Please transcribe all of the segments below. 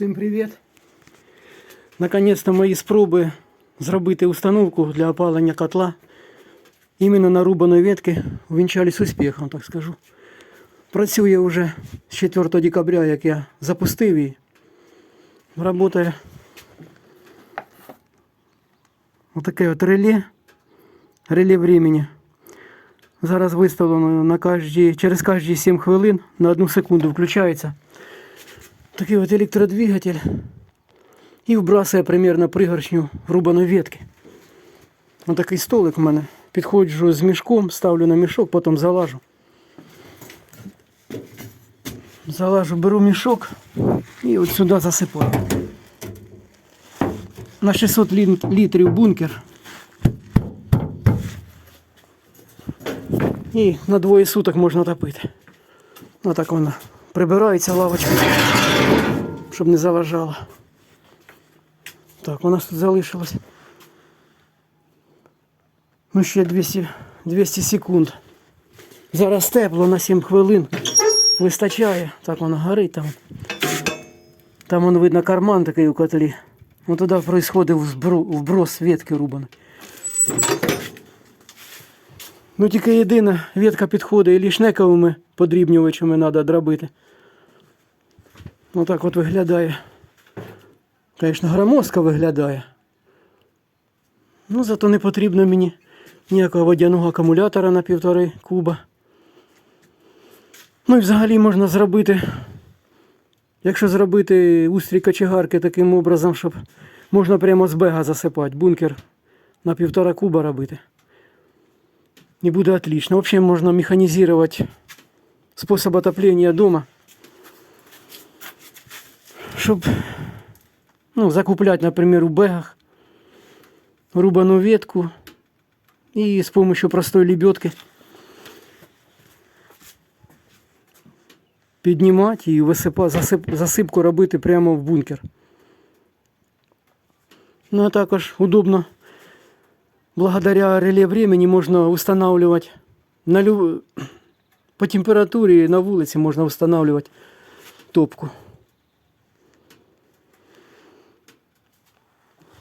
Всім привіт! Наконець-то мої спроби зробити установку для опалення котла іменно на рубаної ветки увінчались успіхом, так скажу. Працює вже з 4 декабря, як я запустив її. Работає отаке от реле, реле времени. Зараз виставлено на кожні, через кожні 7 хвилин на 1 секунду включається. Такий от електродвигатель. І вбрасує примерно пригоршню рубаної ветки. Ось такий столик у мене. Підходжу з мішком, ставлю на мішок, потім залажу. Залажу, беру мішок і от сюди засипаю. На 600 літ- літрів бункер. І на двоє суток можна топити. Отак вона прибирається лавочка, щоб не заважала. Так, у нас тут залишилось. Ну, ще 200, 200 секунд. Зараз тепло на 7 хвилин. Вистачає. Так воно горить там. Там вон видно карман такий у котлі. Ось туди происходить вброс ветки рубаної. Ну тільки єдина ветка підходить і лішнековими подрібнювачами треба дробити. Отак от виглядає. Звісно, громоздко виглядає. Ну, зато не потрібно мені ніякого водяного акумулятора на півтори куба. Ну і взагалі можна зробити, якщо зробити устрій кочегарки таким образом, щоб можна прямо з бега засипати, бункер на півтора куба робити. І буде отлично. Взагалі можна механізувати спосіб отоплення дома, щоб ну, закуплять, например, у бегах рубану ветку и с помощью простой лебедки піднімати і висипа, засип, засипку робити прямо в бункер. Ну а також удобно. Благодаря реле времени можна устанавливать на лю... по температурі на вулиці можна устанавливать топку.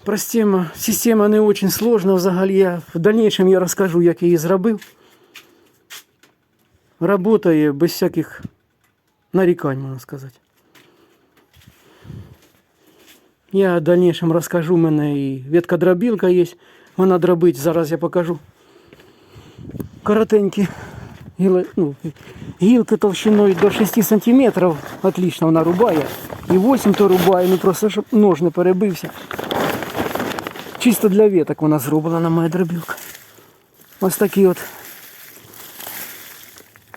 Система, система не очень сложна взагалі. Я, в дальнейшем я розкажу, як я її зробив. Работає без всяких нарікань, можна сказати. Я в дальнейшем розкажу, у мене і ветка-дробілка є. Вона дробить, зараз я покажу. Коротенькі гіли, ну, гілки товщиною до 6 см. Отлично вона рубає. І 8 то рубає, ну просто щоб нож не перебився. Чисто для веток вона зроблена моя дробілка. Ось такі от.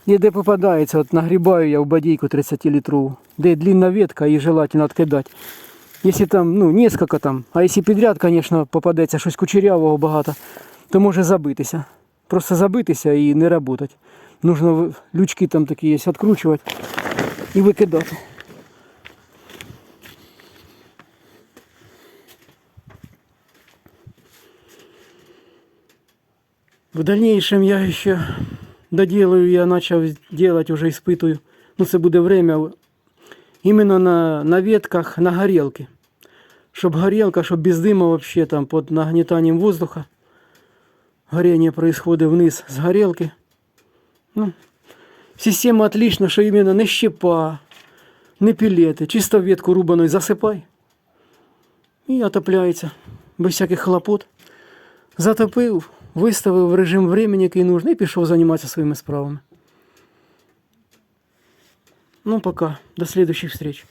І де попадається, от нагрібаю я в бодійку 30 літрову, де длинна ветка і желательно відкидати. Якщо там, ну, несколько там, а якщо підряд, звісно, попадеться щось кучерявого багато, то може забитися. Просто забитися і не працювати. Нужно лючки там такі є, відкручувати і викидати. В дальнейшем я еще доделаю, я начал делать, уже испытываю. Ну, це буде время именно на, на ветках, на горелке. Чтоб горелка, чтоб без дыма вообще там под нагнетанием воздуха. Горение происходит вниз с горелки. Ну, система отлично, що именно не щепа, не пілети, чисто ветку рубаної засипай. І отопляється без всяких хлопот. Затопив, виставив режим времени, який нужен, і пішов займатися своїми справами. Ну, пока. До следующих встреч.